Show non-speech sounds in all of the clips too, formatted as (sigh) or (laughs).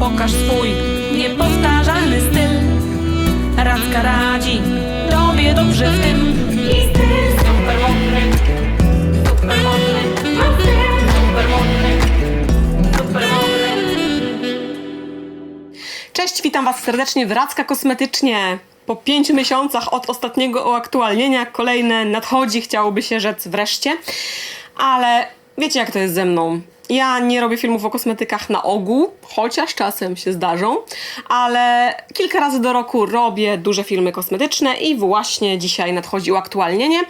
Pokaż swój niepowtarzalny styl Radzka radzi tobie dobrze w tym I styl super modny Super modny Ma styl super modny Super modny Cześć, witam Was serdecznie w Radzka Kosmetycznie. Po pięciu miesiącach od ostatniego uaktualnienia kolejne nadchodzi, chciałoby się rzec wreszcie. Ale wiecie jak to jest ze mną. Ja nie robię filmów o kosmetykach na ogół, chociaż czasem się zdarzą, ale kilka razy do roku robię duże filmy kosmetyczne i właśnie dzisiaj nadchodzi uaktualnienie.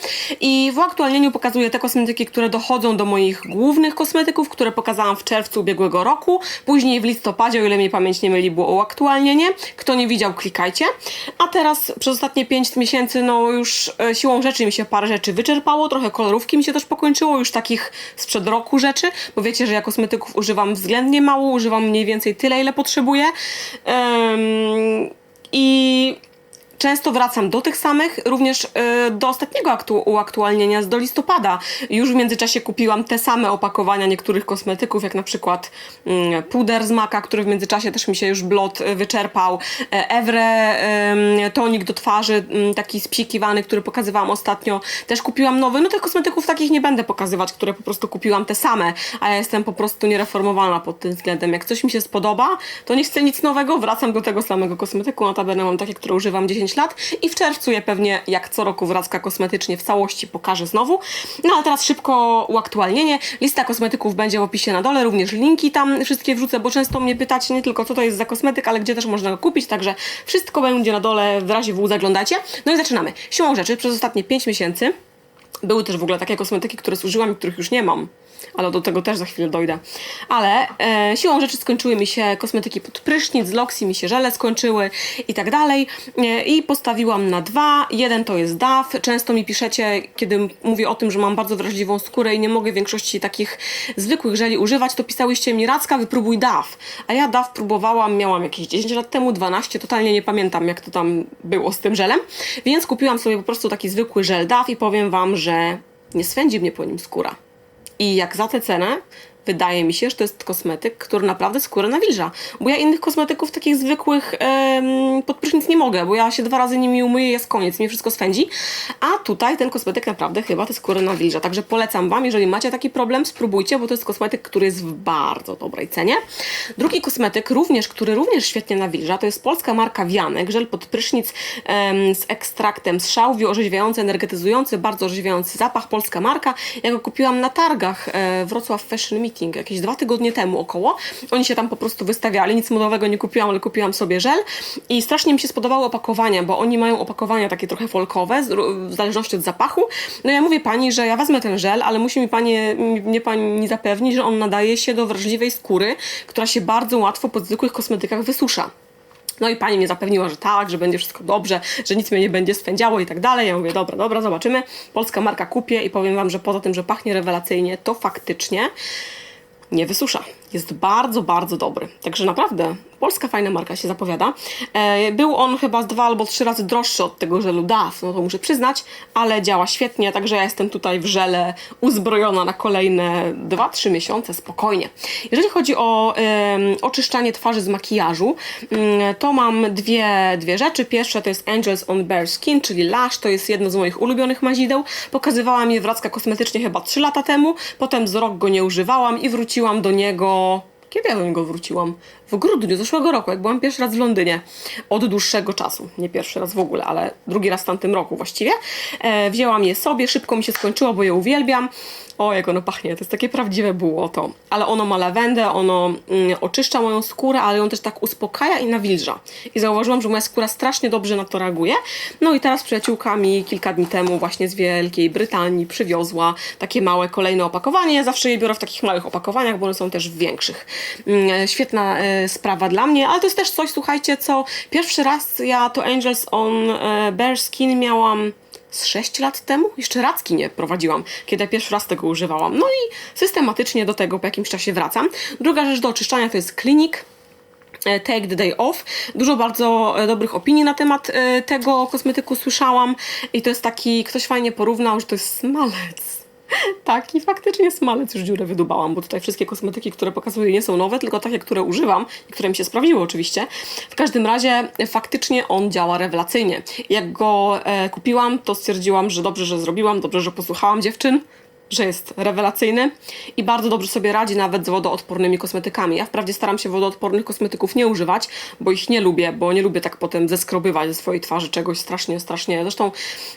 I w uaktualnieniu pokazuję te kosmetyki, które dochodzą do moich głównych kosmetyków, które pokazałam w czerwcu ubiegłego roku. Później w listopadzie, o ile mnie pamięć nie myli, było uaktualnienie. Kto nie widział, klikajcie. A teraz przez ostatnie 5 miesięcy, no już e, siłą rzeczy mi się parę rzeczy wyczerpało, trochę kolorówki mi się też pokończyło, już takich sprzed roku rzeczy, bo wiecie, że ja kosmetyków używam względnie mało, używam mniej więcej tyle, ile potrzebuję. Em, I często wracam do tych samych, również y, do ostatniego aktu uaktualnienia, z do listopada. Już w międzyczasie kupiłam te same opakowania niektórych kosmetyków, jak na przykład mm, puder z Maka, który w międzyczasie też mi się już blot y, wyczerpał, e, Evre tonik do twarzy, ym, taki spsikiwany, który pokazywałam ostatnio, też kupiłam nowy. No tych kosmetyków takich nie będę pokazywać, które po prostu kupiłam te same, a ja jestem po prostu niereformowana pod tym względem. Jak coś mi się spodoba, to nie chcę nic nowego, wracam do tego samego kosmetyku, notabene mam takie, które używam 10 lat i w czerwcu je pewnie jak co roku wracka kosmetycznie w całości pokażę znowu. No a teraz szybko uaktualnienie. Lista kosmetyków będzie w opisie na dole, również linki tam wszystkie wrzucę, bo często mnie pytacie nie tylko co to jest za kosmetyk, ale gdzie też można go kupić, także wszystko będzie na dole, w razie W zaglądajcie. No i zaczynamy. Siłą rzeczy przez ostatnie 5 miesięcy były też w ogóle takie kosmetyki, które zużyłam i których już nie mam. Ale do tego też za chwilę dojdę. Ale e, siłą rzeczy skończyły mi się kosmetyki pod prysznic, Loxi mi się żele skończyły i tak dalej. E, I postawiłam na dwa. Jeden to jest DAF. Często mi piszecie, kiedy mówię o tym, że mam bardzo wrażliwą skórę i nie mogę większości takich zwykłych żeli używać, to pisałyście mi Racka, wypróbuj DAF. A ja DAF próbowałam, miałam jakieś 10 lat temu, 12, totalnie nie pamiętam jak to tam było z tym żelem. Więc kupiłam sobie po prostu taki zwykły żel DAF i powiem Wam, że nie swędzi mnie po nim skóra. I jak za tę cenę, wydaje mi się, że to jest kosmetyk, który naprawdę skórę nawilża. Bo ja innych kosmetyków takich zwykłych em, pod prysznic nie mogę, bo ja się dwa razy nimi umyję, jest koniec, mi wszystko swędzi. A tutaj ten kosmetyk naprawdę chyba tę skórę nawilża. Także polecam Wam, jeżeli macie taki problem, spróbujcie, bo to jest kosmetyk, który jest w bardzo dobrej cenie. Drugi kosmetyk, również, który również świetnie nawilża, to jest polska marka Wianek, żel pod prysznic z ekstraktem z szałwi, orzeźwiający, energetyzujący, bardzo orzeźwiający zapach, polska marka. Ja go kupiłam na targach e, Wrocław Fashion Meeting jakieś dwa tygodnie temu około. Oni się tam po prostu wystawiali, nic modowego nie kupiłam, ale kupiłam sobie żel i strasznie mi się spodobały opakowania, bo oni mają opakowania takie trochę folkowe, w zależności od zapachu. No ja mówię pani, że ja wezmę ten żel, ale musi mi pani, mnie pani zapewnić, że on nadaje się do wrażliwej skóry, która się bardzo łatwo pod zwykłych kosmetykach wysusza. No i pani mnie zapewniła, że tak, że będzie wszystko dobrze, że nic mnie nie będzie swędziało i tak dalej. Ja mówię, dobra, dobra, zobaczymy. Polska marka kupię i powiem wam, że poza tym, że pachnie rewelacyjnie, to faktycznie nie wysusza. Jest bardzo, bardzo dobry. Także naprawdę polska fajna marka się zapowiada. E, był on chyba dwa albo trzy razy droższy od tego żelu DAF, no to muszę przyznać, ale działa świetnie, także ja jestem tutaj w żele uzbrojona na kolejne 2-3 miesiące spokojnie. Jeżeli chodzi o em, oczyszczanie twarzy z makijażu, mm, to mam dwie, dwie rzeczy. Pierwsza to jest Angels on Bare Skin, czyli Lash, to jest jedno z moich ulubionych mazideł. Pokazywałam je wracka kosmetycznie chyba 3 lata temu, potem z rok go nie używałam i wróciłam do niego kiedy ja do niego wróciłam? W grudniu zeszłego roku, jak byłam pierwszy raz w Londynie. Od dłuższego czasu. Nie pierwszy raz w ogóle, ale drugi raz w tamtym roku właściwie. E, wzięłam je sobie, szybko mi się skończyło, bo je uwielbiam. O, jak ono pachnie, to jest takie prawdziwe było to. Ale ono ma lawendę, ono mm, oczyszcza moją skórę, ale ją też tak uspokaja i nawilża. I zauważyłam, że moja skóra strasznie dobrze na to reaguje. No i teraz przyjaciółka mi kilka dni temu właśnie z Wielkiej Brytanii przywiozła takie małe kolejne opakowanie. Ja zawsze je biorę w takich małych opakowaniach, bo one są też w większych. Mm, Świetna e, sprawa dla mnie, ale to jest też coś, słuchajcie, co pierwszy raz ja to Angels on e, Bare Skin miałam z 6 lat temu. Jeszcze racki nie prowadziłam, kiedy pierwszy raz tego używałam. No i systematycznie do tego po jakimś czasie wracam. Druga rzecz do oczyszczania to jest Clinic. e, Take the Day Off. Dużo bardzo e, dobrych opinii na temat tego kosmetyku słyszałam i to jest taki, ktoś fajnie porównał, że to jest smalec. Tak, i faktycznie smalec już dziurę wydubałam, bo tutaj wszystkie kosmetyki, które pokazuję, nie są nowe, tylko takie, które używam i które mi się sprawdziły oczywiście. W każdym razie e, faktycznie on działa rewelacyjnie. Jak go e, kupiłam, to stwierdziłam, że dobrze, że zrobiłam, dobrze, że posłuchałam dziewczyn że jest rewelacyjny i bardzo dobrze sobie radzi nawet z wodoodpornymi kosmetykami. Ja wprawdzie staram się wodoodpornych kosmetyków nie używać, bo ich nie lubię, bo nie lubię tak potem zeskrobywać ze swojej twarzy czegoś strasznie, strasznie. Zresztą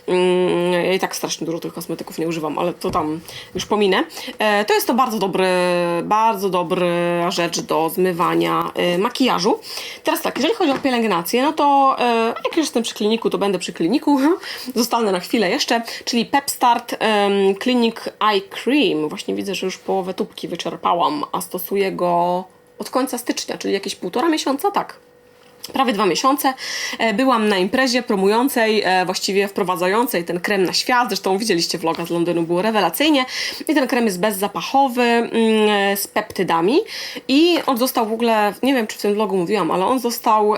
mm, ja i tak strasznie dużo tych kosmetyków nie używam, ale to tam już pominę. E, to jest to bardzo dobry, bardzo dobra rzecz do zmywania e, makijażu. Teraz tak, jeżeli chodzi o pielęgnację, no to e, jak już jestem przy kliniku, to będę przy kliniku. (laughs) Zostanę na chwilę jeszcze, czyli Pepstart em, Clinic Eye Cream. Właśnie widzę, że już połowę tubki wyczerpałam, a stosuję go od końca stycznia, czyli jakieś półtora miesiąca, tak prawie dwa miesiące. E, Byłam na imprezie promującej, e, właściwie wprowadzającej ten krem na świat. Zresztą widzieliście vloga z Londynu, było rewelacyjnie. I ten krem jest bezzapachowy, mm, e, z peptydami. I on został w ogóle, nie wiem czy w tym vlogu mówiłam, ale on został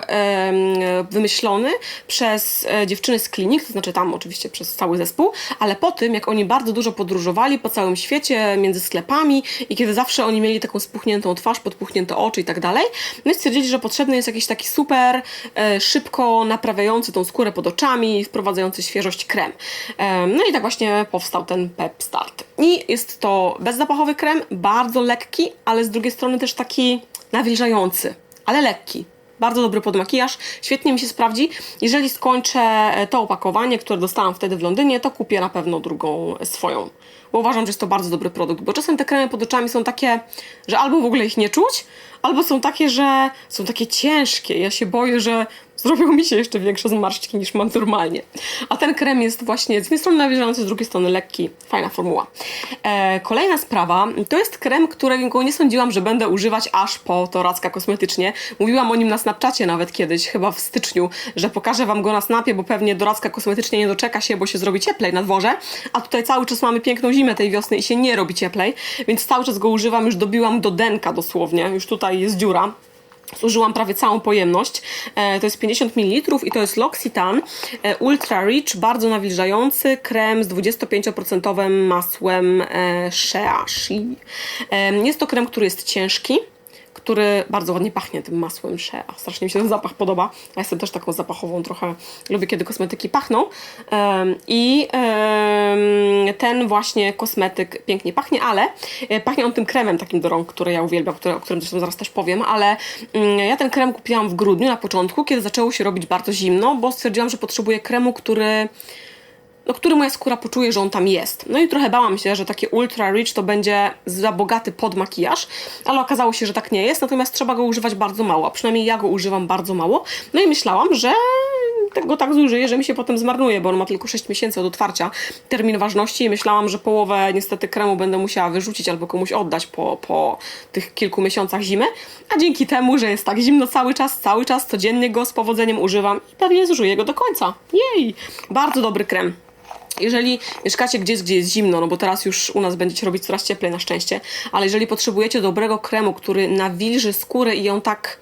wymyślony przez dziewczyny z klinik, to znaczy tam oczywiście przez cały zespół, ale po tym, jak oni bardzo dużo podróżowali po całym świecie, między sklepami i kiedy zawsze oni mieli taką spuchniętą twarz, podpuchnięte oczy i tak dalej, no i stwierdzili, że potrzebny jest jakiś taki super e, szybko naprawiający tą skórę pod oczami, wprowadzający świeżość krem. E, no i tak właśnie powstał ten Pep Start. I jest to bezzapachowy krem, bardzo lekki, ale z drugiej strony też taki nawilżający, ale lekki. Bardzo dobry pod makijaż, świetnie mi się sprawdzi. Jeżeli skończę e, to opakowanie, które dostałam wtedy w Londynie, to kupię na pewno drugą e, swoją. Bo uważam, że jest to bardzo dobry produkt. Bo czasem te kremy pod oczami są takie, że albo w ogóle ich nie czuć, albo są takie, że są takie ciężkie. Ja się boję, że zrobią mi się jeszcze większe zmarszczki niż mam normalnie. A ten krem jest właśnie z jednej strony nawilżający, z drugiej strony lekki. Fajna formuła. E, kolejna sprawa, to jest krem, którego nie sądziłam, że będę używać aż po to Racka kosmetycznie. Mówiłam o nim na Snapchacie nawet kiedyś, chyba w styczniu, że pokażę Wam go na Snapie, bo pewnie do Racka kosmetycznie nie doczeka się, bo się zrobi cieplej na dworze. A tutaj cały czas mamy piękną zimę tej wiosny i się nie robi cieplej, więc cały czas go używam, już dobiłam do denka dosłownie. Już tutaj jest dziura. Zużyłam prawie całą pojemność. E, to jest 50 ml i to jest L'Occitane e, Ultra Rich, bardzo nawilżający krem z 25% masłem e, Shea. Jest to krem, który jest ciężki który bardzo ładnie pachnie tym masłem Shea. Strasznie mi się ten zapach podoba. Ja jestem też taką zapachową trochę. Lubię, kiedy kosmetyki pachną. I ten właśnie kosmetyk pięknie pachnie, ale e, pachnie on tym kremem takim do rąk, który ja uwielbiam, o którym zresztą zaraz też powiem, ale mm, ja ten krem kupiłam w grudniu na początku, kiedy zaczęło się robić bardzo zimno, bo stwierdziłam, że potrzebuję kremu, który no, który moja skóra poczuje, że on tam jest. No i trochę bałam się, że taki ultra rich to będzie za bogaty pod makijaż, ale okazało się, że tak nie jest, natomiast trzeba go używać bardzo mało, a przynajmniej ja go używam bardzo mało. No i myślałam, że tego tak zużyję, że mi się potem zmarnuje, bo on ma tylko 6 miesięcy od otwarcia termin ważności i myślałam, że połowę niestety kremu będę musiała wyrzucić albo komuś oddać po, po tych kilku miesiącach zimy, a dzięki temu, że jest tak zimno cały czas, cały czas codziennie go z powodzeniem używam i pewnie zużyję go do końca. Jej! Bardzo dobry krem. Jeżeli mieszkacie gdzieś, gdzie jest zimno, no bo teraz już u nas będziecie robić coraz cieplej na szczęście, ale jeżeli potrzebujecie dobrego kremu, który nawilży skórę i ją tak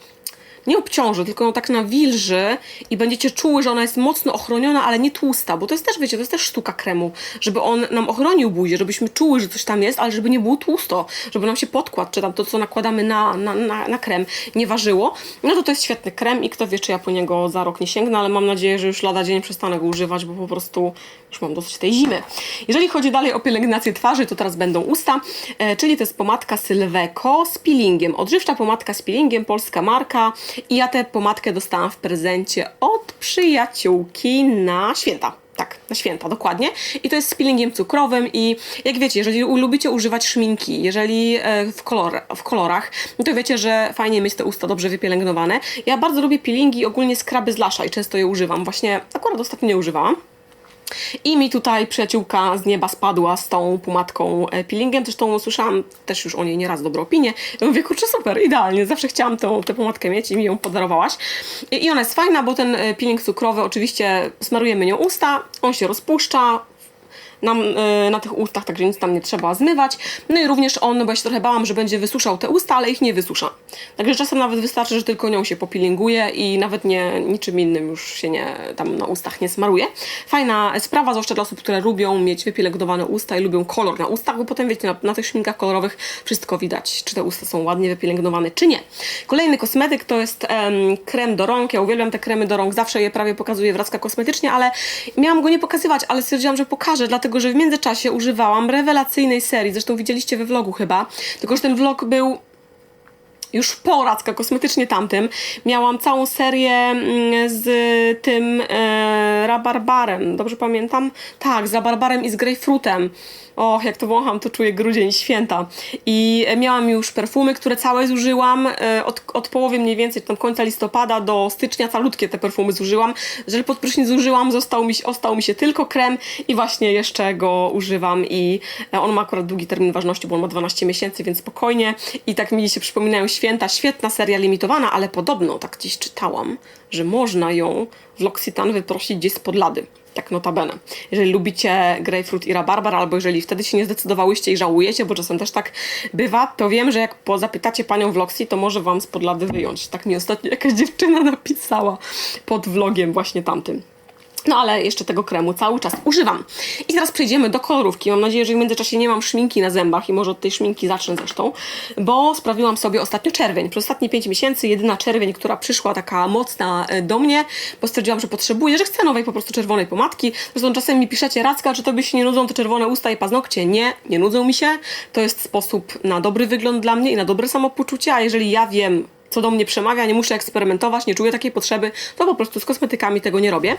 nie obciąży, tylko ją tak nawilży i będziecie czuły, że ona jest mocno ochroniona, ale nie tłusta, bo to jest też, wiecie, to jest też sztuka kremu, żeby on nam ochronił buzię, żebyśmy czuły, że coś tam jest, ale żeby nie było tłusto, żeby nam się podkład, czy tam to, co nakładamy na, na, na, na krem, nie ważyło, no to to jest świetny krem i kto wie, czy ja po niego za rok nie sięgnę, ale mam nadzieję, że już lada dzień przestanę go używać, bo po prostu już mam dosyć tej zimy. Jeżeli chodzi dalej o pielęgnację twarzy, to teraz będą usta, e, czyli to jest pomadka Sylweco z peelingiem, odżywcza pomadka z peelingiem, polska marka i ja tę pomadkę dostałam w prezencie od przyjaciółki na święta. Tak, na święta, dokładnie. I to jest z peelingiem cukrowym i jak wiecie, jeżeli lubicie używać szminki, jeżeli e, w, kolor, w kolorach, no to wiecie, że fajnie mieć te usta dobrze wypielęgnowane. Ja bardzo lubię peelingi, ogólnie skraby z lasza i często je używam. Właśnie akurat ostatnio nie używałam. I mi tutaj przyjaciółka z nieba spadła z tą pomadką e, peelingiem. Zresztą słyszałam też już o niej nieraz dobre opinie. Ja mówię, kurczę, super, idealnie. Zawsze chciałam tą, tę pomadkę mieć i mi ją podarowałaś. I ona jest fajna, bo ten e, peeling cukrowy, oczywiście smarujemy nią usta, on się rozpuszcza, na, y, na tych ustach, także nic tam nie trzeba zmywać. No i również on, bo ja się trochę bałam, że będzie wysuszał te usta, ale ich nie wysusza. Także czasem nawet wystarczy, że tylko nią się popilinguje i nawet nie niczym innym już się nie tam na ustach nie smaruje. Fajna sprawa, zwłaszcza dla osób, które lubią mieć wypielęgnowane usta i lubią kolor na ustach, bo potem wiecie, na, na tych szminkach kolorowych wszystko widać, czy te usta są ładnie wypielęgnowane, czy nie. Kolejny kosmetyk to jest em, krem do rąk. Ja uwielbiam te kremy do rąk, zawsze je prawie pokazuję w Racka Kosmetycznie, ale miałam go nie pokazywać, ale stwierdziłam, że pokażę, dlatego że w międzyczasie używałam rewelacyjnej serii, zresztą widzieliście we vlogu chyba, tylko że ten vlog był już po Kosmetycznie tamtym miałam całą serię mm, z tym e, rabarbarem, dobrze pamiętam? Tak, z rabarbarem i z grejpfrutem. Och, jak to wącham, to czuję grudzień, święta. I e, miałam już perfumy, które całe zużyłam e, od, od połowy mniej więcej, tam końca listopada do stycznia, calutkie te perfumy zużyłam. Żel pod prysznic zużyłam, został mi, ostał mi się tylko krem i właśnie jeszcze go używam i e, on ma akurat długi termin ważności, bo on ma 12 miesięcy, więc spokojnie. I tak mi się przypominają święta, świetna seria limitowana, ale podobno, tak gdzieś czytałam, że można ją w L'Occitane wyprosić gdzieś spod lady. Tak notabene. Jeżeli lubicie grapefruit i rabarbar, albo jeżeli wtedy się nie zdecydowałyście i żałujecie, bo czasem też tak bywa, to wiem, że jak zapytacie panią w Loxi, to może wam spod lady wyjąć. Tak mi ostatnio jakaś dziewczyna napisała pod vlogiem właśnie tamtym. No ale jeszcze tego kremu cały czas używam. I teraz przejdziemy do kolorówki. Mam nadzieję, że w międzyczasie nie mam szminki na zębach i może od tej szminki zacznę zresztą, bo sprawiłam sobie ostatnio czerwień. Przez ostatnie 5 miesięcy jedyna czerwień, która przyszła taka mocna e, do mnie, bo stwierdziłam, że potrzebuję, że chcę nowej po prostu czerwonej pomadki. Zresztą czasem mi piszecie, Racka, czy tobie się nie nudzą te czerwone usta i paznokcie? Nie, nie nudzą mi się. To jest sposób na dobry wygląd dla mnie i na dobre samopoczucie, a jeżeli ja wiem, co do mnie przemawia, nie muszę eksperymentować, nie czuję takiej potrzeby, to po prostu z kosmetykami tego nie robię.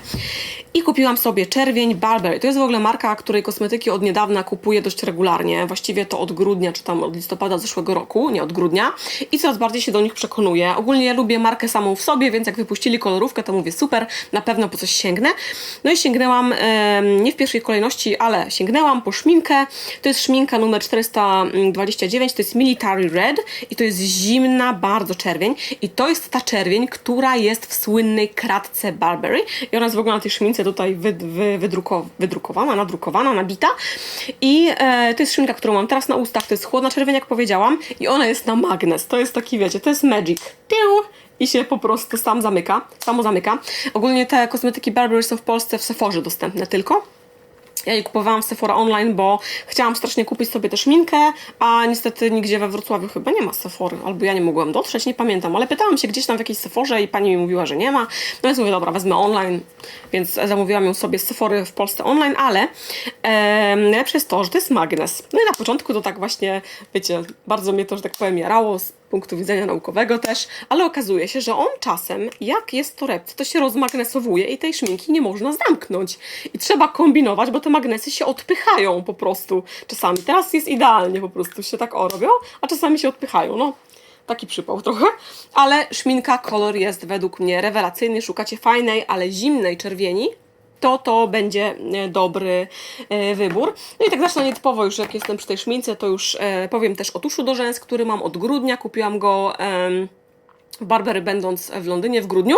I kupiłam sobie czerwień Barberry. To jest w ogóle marka, której kosmetyki od niedawna kupuję dość regularnie, właściwie to od grudnia, czy tam od listopada zeszłego roku, nie od grudnia. I coraz bardziej się do nich przekonuję. Ogólnie ja lubię markę samą w sobie, więc jak wypuścili kolorówkę, to mówię super, na pewno po coś sięgnę. No i sięgnęłam, nie w pierwszej kolejności, ale sięgnęłam po szminkę. To jest szminka numer 429, to jest Military Red i to jest zimna bardzo czerwień. I to jest ta czerwień, która jest w słynnej kratce Burberry. I ona jest w ogóle na tej szmince tutaj wy, wy, wydruko, wydrukowana, nadrukowana, nabita. I e, to jest szminka, którą mam teraz na ustach. To jest chłodna czerwień, jak powiedziałam. I ona jest na magnes. To jest taki, wiecie, to jest magic. Piu! I się po prostu sam zamyka, samo zamyka. Ogólnie te kosmetyki Burberry są w Polsce w Sephorze dostępne tylko. Ja je kupowałam w Sephora online, bo chciałam strasznie kupić sobie też minkę, a niestety nigdzie we Wrocławiu chyba nie ma Sephory, albo ja nie mogłam dotrzeć, nie pamiętam, ale pytałam się gdzieś tam w jakiejś Sephorze i pani mi mówiła, że nie ma. No więc mówię, dobra, wezmę online, więc zamówiłam ją sobie z Sephory w Polsce online, ale em, najlepsze jest to, że to jest magnes. No i na początku to tak właśnie, wiecie, bardzo mnie to, że tak powiem, jarało punktu widzenia naukowego też, ale okazuje się, że on czasem, jak jest torebce, to się rozmagnesowuje i tej szminki nie można zamknąć. I trzeba kombinować, bo te magnesy się odpychają po prostu czasami. Teraz jest idealnie, po prostu się tak o robią, a czasami się odpychają. No, taki przypał trochę, ale szminka, kolor jest według mnie rewelacyjny. Szukacie fajnej, ale zimnej czerwieni, to to będzie e, dobry e, wybór. No i tak zacznę nietypowo już, jak jestem przy tej szmince, to już e, powiem też o tuszu do rzęs, który mam od grudnia. Kupiłam go... w Barbery będąc w Londynie w grudniu,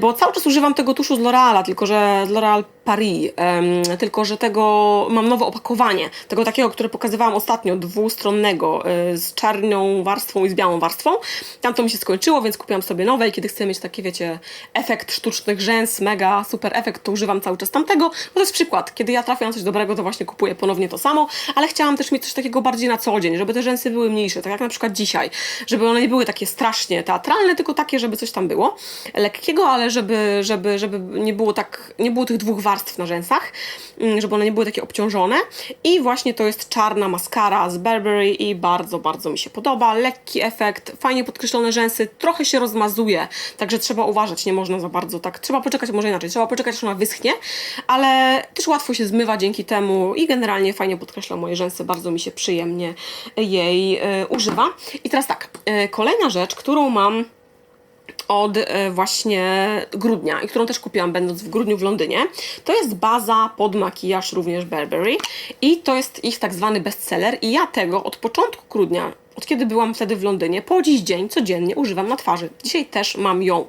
bo cały czas używam tego tuszu z L'Oreala, tylko że L'Oreal Paris, em, tylko że tego mam nowe opakowanie, tego takiego, które pokazywałam ostatnio, dwustronnego, e, z czarną warstwą i z białą warstwą. Tam to mi się skończyło, więc kupiłam sobie nowe i kiedy chcę mieć taki, wiecie, efekt sztucznych rzęs, mega super efekt, to używam cały czas tamtego, bo to jest przykład, kiedy ja trafię na coś dobrego, to właśnie kupuję ponownie to samo, ale chciałam też mieć coś takiego bardziej na co dzień, żeby te rzęsy były mniejsze, tak jak na przykład dzisiaj, żeby one nie były takie strasznie teatralne, tylko takie, żeby coś tam było lekkiego, ale żeby, żeby, żeby nie było tak, nie było tych dwóch warstw na rzęsach, mm, żeby one nie były takie obciążone i właśnie to jest czarna maskara z Burberry i bardzo, bardzo mi się podoba, lekki efekt, fajnie podkreślone rzęsy, trochę się rozmazuje, także trzeba uważać, nie można za bardzo tak, trzeba poczekać, może inaczej, trzeba poczekać, aż ona wyschnie, ale też łatwo się zmywa dzięki temu i generalnie fajnie podkreśla moje rzęsy, bardzo mi się przyjemnie jej e, używa. I teraz tak, e, kolejna rzecz, którą mam od e, właśnie grudnia i którą też kupiłam będąc w grudniu w Londynie. To jest baza pod makijaż również Burberry i to jest ich tak zwany bestseller i ja tego od początku grudnia od kiedy byłam wtedy w Londynie, po dziś dzień codziennie używam na twarzy. Dzisiaj też mam ją.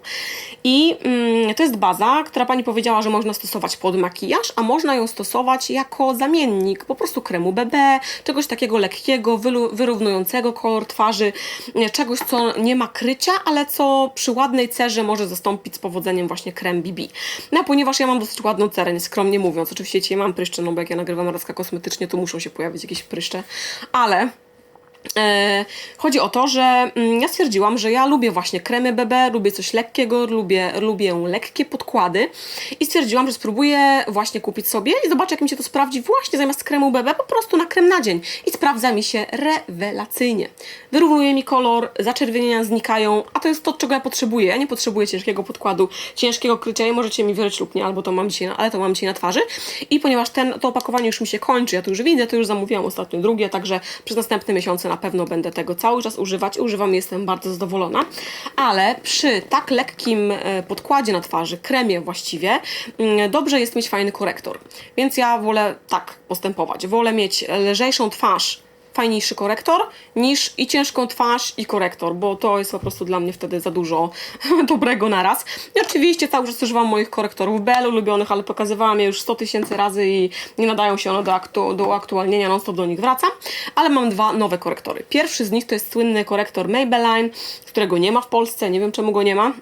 I mm, to jest baza, która pani powiedziała, że można stosować pod makijaż, a można ją stosować jako zamiennik po prostu kremu BB, czegoś takiego lekkiego, wyrównującego kolor twarzy, nie, czegoś, co nie ma krycia, ale co przy ładnej cerze może zastąpić z powodzeniem właśnie krem BB. No a ponieważ ja mam dosyć ładną cerę, skromnie mówiąc, oczywiście dzisiaj mam pryszcze, no bo jak ja nagrywam razka kosmetycznie, to muszą się pojawić jakieś pryszcze, ale E, Chodzi o to, że mm, ja stwierdziłam, że ja lubię właśnie kremy BB, lubię coś lekkiego, lubię, lubię lekkie podkłady i stwierdziłam, że spróbuję właśnie kupić sobie i zobaczę, jak mi się to sprawdzi właśnie zamiast kremu BB, po prostu na krem na dzień i sprawdza mi się rewelacyjnie. Wyrównuje mi kolor, zaczerwienienia znikają, a to jest to, czego ja potrzebuję. Ja nie potrzebuję ciężkiego podkładu, ciężkiego krycia i możecie mi wierzyć lub nie, albo to mam dzisiaj, ale to mam dzisiaj na twarzy i ponieważ ten, to opakowanie już mi się kończy, ja to już widzę, to już zamówiłam ostatnio drugie, także przez następne miesiące na pewno będę tego cały czas używać. Używam, jestem bardzo zadowolona. Ale przy tak lekkim e, podkładzie na twarzy, kremie właściwie, mm, dobrze jest mieć fajny korektor. Więc ja wolę tak postępować. Wolę mieć lżejszą twarz, fajniejszy korektor niż i ciężką twarz i korektor, bo to jest po prostu dla mnie wtedy za dużo (laughs) dobrego naraz. I oczywiście cały czas używam moich korektorów Bell ulubionych, ale pokazywałam je już 100 tysięcy razy i nie nadają się one do, aktu do aktualnienia, non stop do nich wracam, ale mam dwa nowe korektory. Pierwszy z nich to jest słynny korektor Maybelline, którego nie ma w Polsce, nie wiem czemu go nie ma.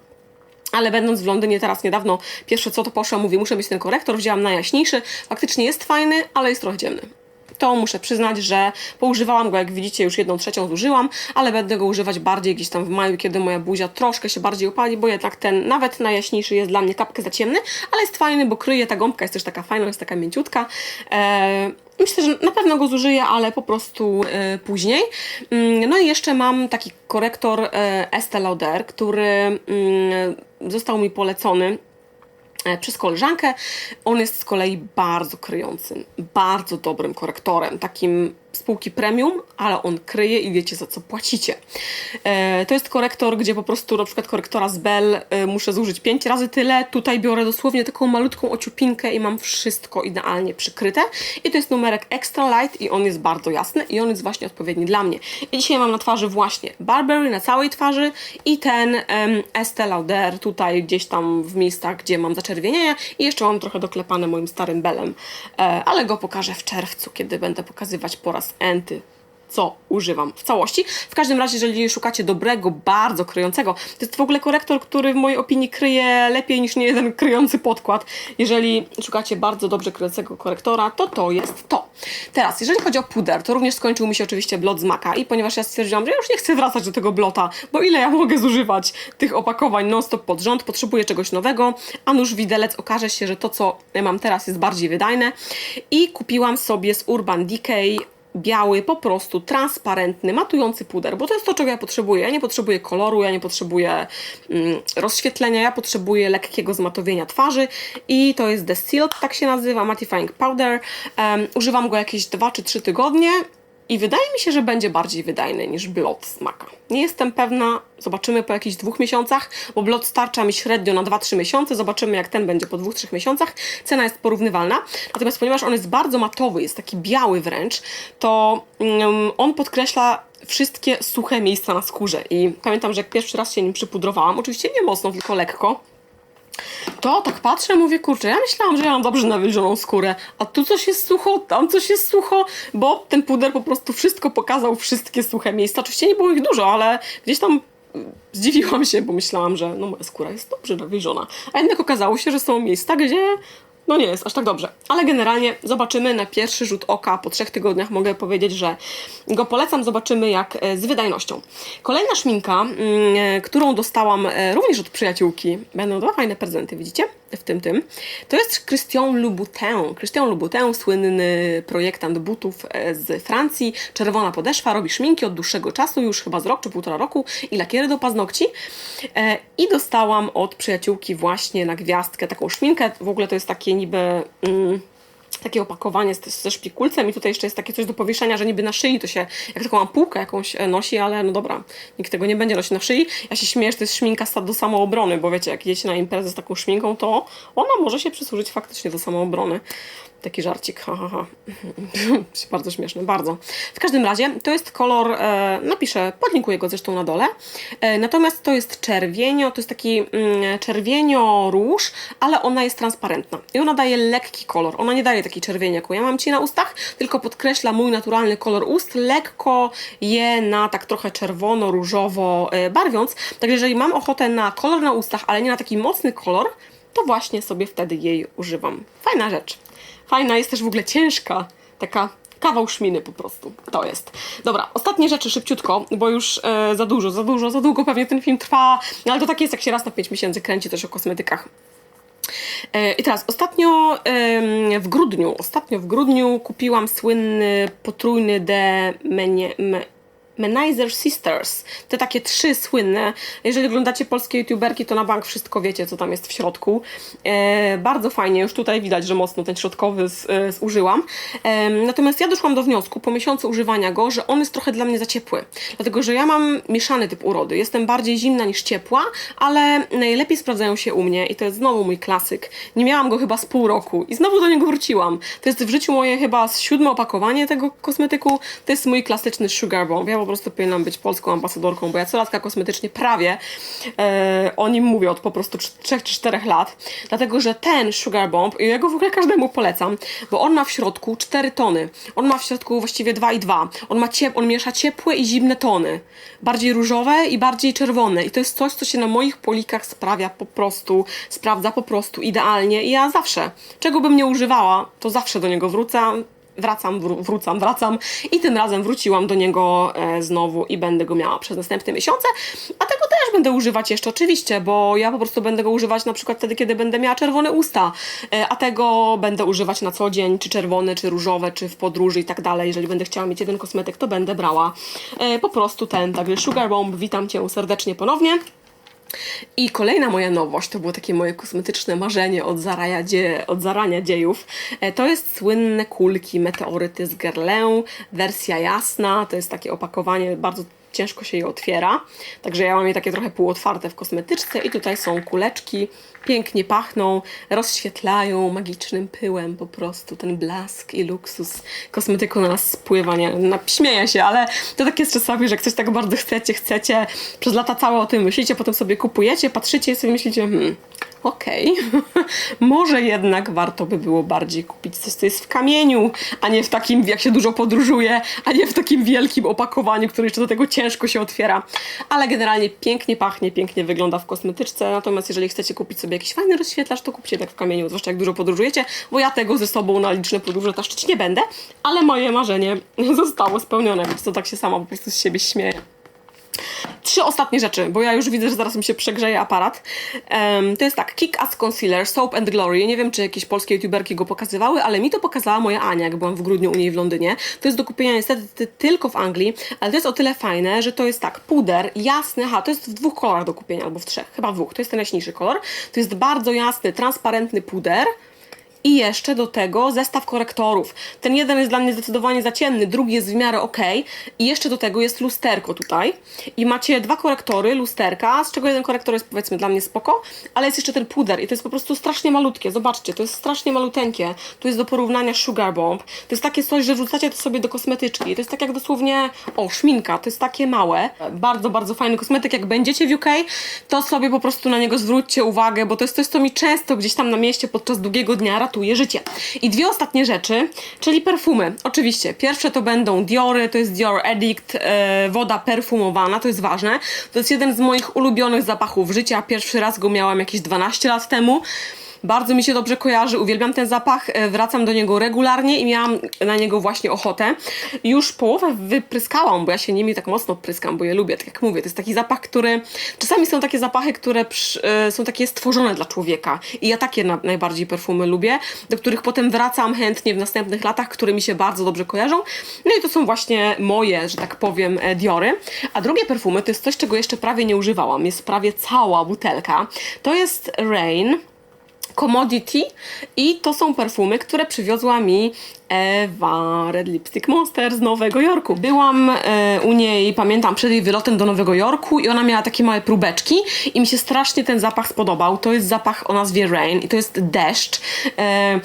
Ale będąc w Londynie teraz niedawno, pierwsze co to poszłam, mówię, muszę mieć ten korektor, wzięłam najjaśniejszy. Faktycznie jest fajny, ale jest trochę ciemny. To muszę przyznać, że poużywałam go, jak widzicie, już jedną trzecią zużyłam, ale będę go używać bardziej gdzieś tam w maju, kiedy moja buzia troszkę się bardziej opali, bo jednak ten nawet najjaśniejszy jest dla mnie kapkę za ciemny, ale jest fajny, bo kryje, ta gąbka jest też taka fajna, jest taka mięciutka. Eee, Myślę, że na pewno go zużyję, ale po prostu e, później. Mm, No i jeszcze mam taki korektor Estée Lauder, który mm, został mi polecony przez koleżankę. On jest z kolei bardzo kryjącym, bardzo dobrym korektorem, takim spółki premium, ale on kryje i wiecie za co płacicie. E, to jest korektor, gdzie po prostu na przykład korektora z Bell e, muszę zużyć 5 razy tyle. Tutaj biorę dosłownie taką malutką ociupinkę i mam wszystko idealnie przykryte. I to jest numerek Extra Light i on jest bardzo jasny i on jest właśnie odpowiedni dla mnie. I dzisiaj mam na twarzy właśnie Burberry na całej twarzy i ten em, Estée Lauder tutaj gdzieś tam w miejscach, gdzie mam zaczerwienienia i jeszcze mam trochę doklepane moim starym Belem, e, ale go pokażę w czerwcu, kiedy będę pokazywać po raz enty co używam w całości. W każdym razie, jeżeli szukacie dobrego, bardzo kryjącego, to jest w ogóle korektor, który w mojej opinii kryje lepiej niż nie jeden kryjący podkład. Jeżeli szukacie bardzo dobrze kryjącego korektora, to to jest to. Teraz, jeżeli chodzi o puder, to również skończył mi się oczywiście blot z Maka i ponieważ ja stwierdziłam, że już nie chcę wracać do tego blota, bo ile ja mogę zużywać tych opakowań non-stop pod rząd, potrzebuję czegoś nowego, a nuż widelec okaże się, że to, co mam teraz jest bardziej wydajne i kupiłam sobie z Urban Decay biały, po prostu transparentny, matujący puder, bo to jest to, czego ja potrzebuję. Ja nie potrzebuję koloru, ja nie potrzebuję mm, rozświetlenia, ja potrzebuję lekkiego zmatowienia twarzy i to jest The Sealed, tak się nazywa, Mattifying Powder. Um, używam go jakieś 2 czy 3 tygodnie i wydaje mi się, że będzie bardziej wydajny niż blot z Maka. Nie jestem pewna, zobaczymy po jakichś dwóch miesiącach, bo blot starcza mi średnio na 2-3 miesiące, zobaczymy jak ten będzie po dwóch, trzech miesiącach. Cena jest porównywalna, natomiast ponieważ on jest bardzo matowy, jest taki biały wręcz, to mm, on podkreśla wszystkie suche miejsca na skórze i pamiętam, że jak pierwszy raz się nim przypudrowałam, oczywiście nie mocno, tylko lekko, to tak patrzę, mówię, kurczę, ja myślałam, że ja mam dobrze nawilżoną skórę, a tu coś jest sucho, tam coś jest sucho, bo ten puder po prostu wszystko pokazał, wszystkie suche miejsca. Oczywiście nie było ich dużo, ale gdzieś tam mm, zdziwiłam się, bo myślałam, że no moja skóra jest dobrze nawilżona. A jednak okazało się, że są miejsca, gdzie no nie jest aż tak dobrze. Ale generalnie zobaczymy na pierwszy rzut oka, po trzech tygodniach mogę powiedzieć, że go polecam, zobaczymy jak e, z wydajnością. Kolejna szminka, mm, e, którą dostałam e, również od przyjaciółki, będą dwa fajne prezenty, widzicie? W tym, tym. To jest Christian Louboutin. Christian Louboutin, słynny projektant butów e, z Francji. Czerwona podeszwa, robi szminki od dłuższego czasu, już chyba z rok czy półtora roku i lakiery do paznokci. E, I dostałam od przyjaciółki właśnie na gwiazdkę taką szminkę. W ogóle to jest takie niby... Mm, takie opakowanie z, ze szpikulcem i tutaj jeszcze jest takie coś do powieszenia, że niby na szyi to się, jak taką ampułkę jakąś e, nosi, ale no dobra, nikt tego nie będzie nosić na szyi. Ja się śmieję, że to jest szminka do samoobrony, bo wiecie, jak idziecie na imprezę z taką szminką, to ona może się przysłużyć faktycznie do samoobrony. Taki żarcik, ha, ha, ha. (laughs) bardzo śmieszny, bardzo. W każdym razie, to jest kolor, e, napiszę, podlinkuję go zresztą na dole. E, natomiast to jest czerwienio, to jest taki mm, czerwienio-róż, ale ona jest transparentna. I ona daje lekki kolor. Ona nie daje taki czerwień, jaką ja mam ci na ustach, tylko podkreśla mój naturalny kolor ust, lekko je na tak trochę czerwono-różowo e, barwiąc. Także jeżeli mam ochotę na kolor na ustach, ale nie na taki mocny kolor, to właśnie sobie wtedy jej używam. Fajna rzecz. Fajna jest też w ogóle ciężka. Taka kawał szminy po prostu. To jest. Dobra, ostatnie rzeczy szybciutko, bo już e, za dużo, za dużo, za długo pewnie ten film trwa. Ale to tak jest, jak się raz na 5 miesięcy kręci też o kosmetykach. E, I teraz ostatnio w grudniu, ostatnio w grudniu kupiłam słynny potrójny The Menie, me, Menizer Sisters. Te takie trzy słynne. Jeżeli oglądacie polskie youtuberki, to na bank wszystko wiecie, co tam jest w środku. E, bardzo fajnie, już tutaj widać, że mocno ten środkowy z, e, zużyłam. E, natomiast ja doszłam do wniosku po miesiącu używania go, że on jest trochę dla mnie za ciepły. Dlatego, że ja mam mieszany typ urody. Jestem bardziej zimna niż ciepła, ale najlepiej sprawdzają się u mnie i to jest znowu mój klasyk. Nie miałam go chyba z pół roku i znowu do niego wróciłam. To jest w życiu moje chyba siódme opakowanie tego kosmetyku. To jest mój klasyczny Sugar Bomb. Ja po prostu powinnam być polską ambasadorką, bo ja co latka kosmetycznie prawie e, o nim mówię od po prostu 3 czy 4 lat. Dlatego, że ten Sugar Bomb, ja go w ogóle każdemu polecam, bo on ma w środku 4 tony. On ma w środku właściwie 2 i 2. On, ma ciep- on miesza ciepłe i zimne tony. Bardziej różowe i bardziej czerwone. I to jest coś, co się na moich polikach sprawia po prostu, sprawdza po prostu idealnie. I ja zawsze, czego bym nie używała, to zawsze do niego wrócę wracam, wró- wrócam, wracam i tym razem wróciłam do niego e, znowu i będę go miała przez następne miesiące, a tego też będę używać jeszcze oczywiście, bo ja po prostu będę go używać na przykład wtedy, kiedy będę miała czerwone usta, e, a tego będę używać na co dzień, czy czerwone, czy różowe, czy w podróży i tak dalej. Jeżeli będę chciała mieć jeden kosmetyk, to będę brała e, po prostu ten, także Sugar Bomb, witam Cię serdecznie ponownie. I kolejna moja nowość, to było takie moje kosmetyczne marzenie od, dzie, od zarania dziejów. E, To jest słynne kulki Meteoryty z Guerlain, wersja jasna, to jest takie opakowanie, bardzo ciężko się je otwiera. Także ja mam je takie trochę półotwarte w kosmetyczce i tutaj są kuleczki, pięknie pachną, rozświetlają magicznym pyłem po prostu ten blask i luksus kosmetyku na nas spływa. Nie, śmieję się, ale to tak jest czasami, że ktoś tak bardzo chcecie, chcecie, przez lata całe o tym myślicie, potem sobie kupujecie, patrzycie i sobie myślicie, hmm, okej, (laughs) może jednak warto by było bardziej kupić coś, co jest w kamieniu, a nie w takim, jak się dużo podróżuje, a nie w takim wielkim opakowaniu, które jeszcze do tego ciężko się otwiera. Ale generalnie pięknie pachnie, pięknie wygląda w kosmetyczce, natomiast jeżeli chcecie kupić sobie jakiś fajny rozświetlacz, to kupcie tak w kamieniu, zwłaszcza jak dużo podróżujecie, bo ja tego ze sobą na liczne podróże taszczyć nie będę, ale moje marzenie (laughs) zostało spełnione, więc to tak się sama po prostu z siebie śmieję. Trzy ostatnie rzeczy, bo ja już widzę, że zaraz mi się przegrzeje aparat. Em, to jest tak, Kick Ass Concealer, Soap and Glory. Nie wiem, czy jakieś polskie youtuberki go pokazywały, ale mi to pokazała moja Ania, jak byłam w grudniu u niej w Londynie. To jest do kupienia niestety ty- tylko w Anglii, ale to jest o tyle fajne, że to jest tak, puder jasny, ha, to jest w dwóch kolorach do kupienia, albo w trzech, chyba w dwóch. To jest ten najjaśniejszy kolor. To jest bardzo jasny, transparentny puder. I jeszcze do tego zestaw korektorów. Ten jeden jest dla mnie zdecydowanie za ciemny, drugi jest w miarę ok. I jeszcze do tego jest lusterko tutaj. I macie dwa korektory, lusterka, z czego jeden korektor jest powiedzmy dla mnie spoko, ale jest jeszcze ten puder i to jest po prostu strasznie malutkie. Zobaczcie, to jest strasznie maluteńkie. Tu jest do porównania Sugar Bomb. To jest takie coś, że wrzucacie to sobie do kosmetyczki. To jest tak jak dosłownie, o, szminka. To jest takie małe. Bardzo, bardzo fajny kosmetyk. Jak będziecie w UK, to sobie po prostu na niego zwróćcie uwagę, bo to jest coś, co mi często gdzieś tam na mieście podczas długiego dnia ratuje życie. I dwie ostatnie rzeczy, czyli perfumy. Oczywiście, pierwsze to będą Diory, to jest Dior Addict, e, woda perfumowana, to jest ważne. To jest jeden z moich ulubionych zapachów życia. Pierwszy raz go miałam jakieś 12 lat temu. Bardzo mi się dobrze kojarzy, uwielbiam ten zapach, e, wracam do niego regularnie i miałam na niego właśnie ochotę. Już połowę wypryskałam, bo ja się nimi tak mocno pryskam, bo je lubię, tak jak mówię. To jest taki zapach, który... Czasami są takie zapachy, które przy, e, są takie stworzone dla człowieka i ja takie na, najbardziej perfumy lubię, do których potem wracam chętnie w następnych latach, które mi się bardzo dobrze kojarzą. No i to są właśnie moje, że tak powiem, e, Diory. A drugie perfumy to jest coś, czego jeszcze prawie nie używałam. Jest prawie cała butelka. To jest Rain. Commodity i to są perfumy, które przywiozła mi Ewa Red Lipstick Monster z Nowego Jorku. Byłam e, u niej, pamiętam, przed jej wylotem do Nowego Jorku i ona miała takie małe próbeczki i mi się strasznie ten zapach spodobał. To jest zapach o nazwie Rain i to jest deszcz. E,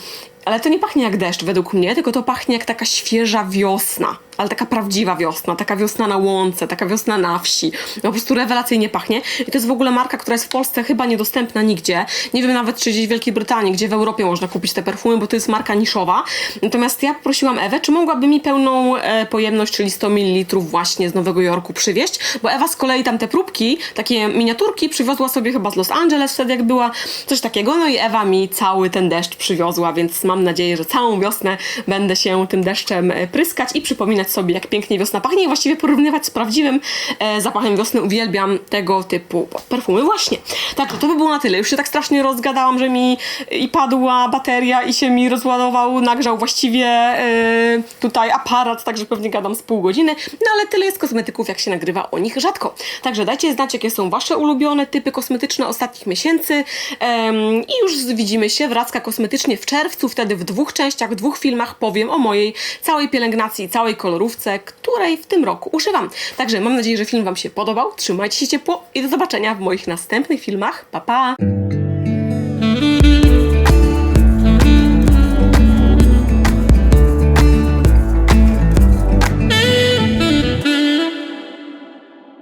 ale to nie pachnie jak deszcz według mnie, tylko to pachnie jak taka świeża wiosna. Ale taka prawdziwa wiosna, taka wiosna na łące, taka wiosna na wsi. No, po prostu rewelacyjnie pachnie. I to jest w ogóle marka, która jest w Polsce chyba niedostępna nigdzie. Nie wiem nawet, czy gdzieś w Wielkiej Brytanii, gdzie w Europie można kupić te perfumy, bo to jest marka niszowa. Natomiast ja prosiłam Ewę, czy mogłaby mi pełną e, pojemność, czyli 100 ml właśnie z Nowego Jorku przywieźć, bo Ewa z kolei tam te próbki, takie miniaturki przywiozła sobie chyba z Los Angeles wtedy jak była, coś takiego. No i Ewa mi cały ten deszcz przywiozła, więc mam nadzieję, że całą wiosnę będę się tym deszczem e, pryskać i przypominać sobie, jak pięknie wiosna pachnie i właściwie porównywać z prawdziwym e, zapachem wiosny. Uwielbiam tego typu perfumy właśnie. Także to by było na tyle. Już się tak strasznie rozgadałam, że mi i padła bateria i się mi rozładował, nagrzał właściwie e, tutaj aparat, także pewnie gadam z pół godziny. No ale tyle jest kosmetyków, jak się nagrywa o nich rzadko. Także dajcie znać, jakie są wasze ulubione typy kosmetyczne ostatnich miesięcy Em, i już widzimy się w Racka Kosmetycznie w czerwcu, wtedy w dwóch częściach, w dwóch filmach powiem o mojej całej pielęgnacji, całej kolorówce, której w tym roku używam. Także mam nadzieję, że film wam się podobał, trzymajcie się ciepło i do zobaczenia w moich następnych filmach. Pa, pa!